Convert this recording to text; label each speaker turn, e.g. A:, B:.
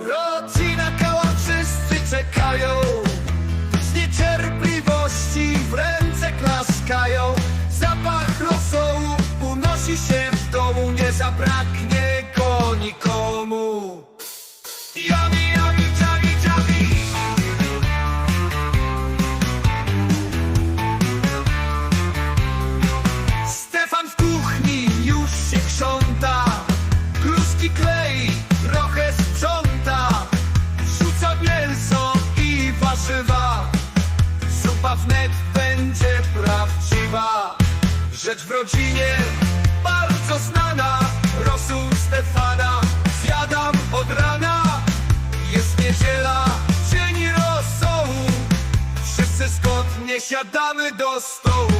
A: Rodzina kała wszyscy czekają. Z niecierpliwości w ręce klaskają. Zapach rosołu unosi się w domu. Nie zabraknie go nikomu Rozmowa wnet będzie prawdziwa. Rzecz w rodzinie bardzo znana. Rosół Stefana zjadam od rana. Jest niedziela, dzień rosołu. Wszyscy zgodnie siadamy do stołu.